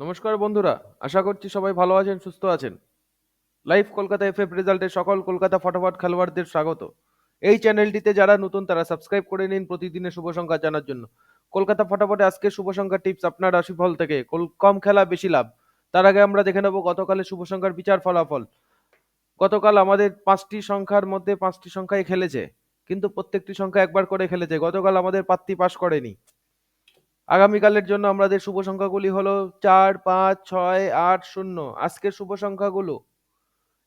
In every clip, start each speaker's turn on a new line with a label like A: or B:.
A: নমস্কার বন্ধুরা, আশা করছি সবাই ভালো আছেন, সুস্থ আছেন। লাইভ কলকাতা এফএফ রেজাল্টের সকল কলকাতা ফটাফট খেলোয়াড়দের স্বাগত। এই চ্যানেলটিতে যারা নতুন, তারা সাবস্ক্রাইব করে নিন প্রতিদিনের শুভ সংখ্যা জানার জন্য। কলকাতা ফটাফটে আজকে শুভ সংখ্যা টিপস আপনার রাশিফল থেকে। কম খেলা, বেশি লাভ। তার আগে আমরা দেখে নেব গতকালের শুভ সংখ্যার বিচার ফলাফল। গতকাল আমাদের পাঁচটি সংখ্যার মধ্যে পাঁচটি সংখ্যায় খেলেছে, কিন্তু প্রত্যেকটি সংখ্যা একবার করে খেলেছে। গতকাল আমাদের পাত্তি পাশ করেনি। আগামীকালের জন্য আমাদের শুভ সংখ্যাগুলি হলো চার, পাঁচ, ছয়, আট, শূন্য। আজকের শুভ সংখ্যাগুলো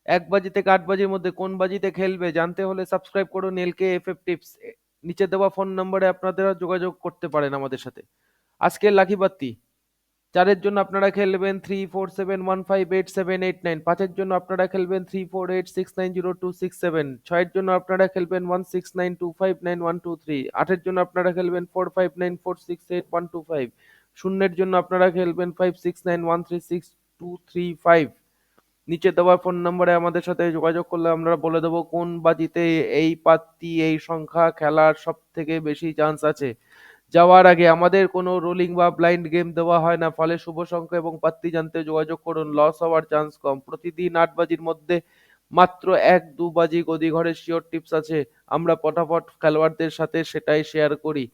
A: এক বাজি থেকে আট বাজির মধ্যে কোন বাজিতে খেলবে জানতে হলে সাবস্ক্রাইব করুন এলকে এফ এফ টিপস নিচে দেওয়া ফোন নম্বরে আপনারা যোগাযোগ করতে পারেন আমাদের সাথে। আজকের লাকি চারের জন্য আপনারা খেলবেন three four seven one five eight seven eight nine পাঁচের জন্য আপনারা খেলবেন three four eight six nine zero two six seven ছয়ের জন্য আপনারা খেলবেন one six nine two five nine one two three আটের জন্য আপনারা খেলবেন four five nine four six eight one two five শূন্যের জন্য আপনারা খেলবেন five six nine one three six two three five নিচে দেওয়া ফোন নম্বরে আমাদের সাথে যোগাযোগ করলে আমরা বলে দেবো কোন বাজিতে এই পাত্তি এই সংখ্যা খেলার সব থেকে বেশি চান্স আছে। যাওয়ার আগে আমাদের কোনো রোলিং বা ব্লাইন্ড গেম দেওয়া হয় না। ফলে শুভ সংখ্যা এবং পাত্তি জানতে যোগাযোগ করুন। লস হওয়ার চান্স কম। প্রতিদিন আট বাজির মধ্যে মাত্র এক, দু বাজি গদি ঘরের শিওর টিপস আছে। আমরা পটাপট খেলোয়াড়দের সাথে সেটাই শেয়ার করি।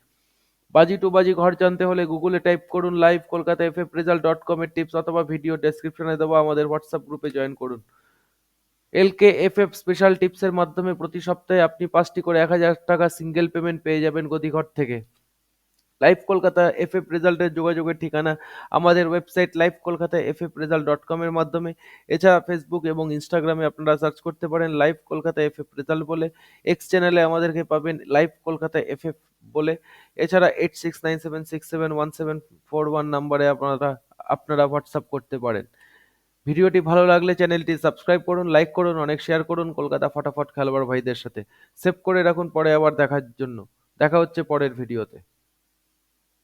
A: বাজি টু বাজি ঘর জানতে হলে গুগলে টাইপ করুন live Kolkata F F result dot com এর টিপস অথবা ভিডিও ডেসক্রিপশনে দেওয়া আমাদের হোয়াটসঅ্যাপ গ্রুপে জয়েন করুন। এলকে এফ এফ স্পেশাল টিপসের মাধ্যমে প্রতি সপ্তাহে আপনি পাঁচটি করে এক হাজার টাকা সিঙ্গেল পেমেন্ট পেয়ে যাবেন গদিঘর থেকে। লাইভ কলকাতা এফ এফ রেজাল্টের যোগাযোগের ঠিকানা আমাদের website live Kolkata F F result dot কমের মাধ্যমে। এছাড়া ফেসবুক এবং ইনস্টাগ্রামে আপনারা সার্চ করতে পারেন live Kolkata F F result বলে। এক্স চ্যানেলে আমাদেরকে পাবেন লাইভ কলকাতা এফ এফ বলে। এছাড়া eight six nine seven six seven one seven four one নাম্বারে আপনারা আপনারা হোয়াটসঅ্যাপ করতে পারেন। ভিডিওটি ভালো লাগলে চ্যানেলটি সাবস্ক্রাইব করুন লাইক করুন, অনেক শেয়ার করুন কলকাতা ফটাফট খেলোয়াড় ভাইদের সাথে। সেভ করে রাখুন, পরে আবার দেখার জন্য। দেখা হচ্ছে পরের ভিডিওতে।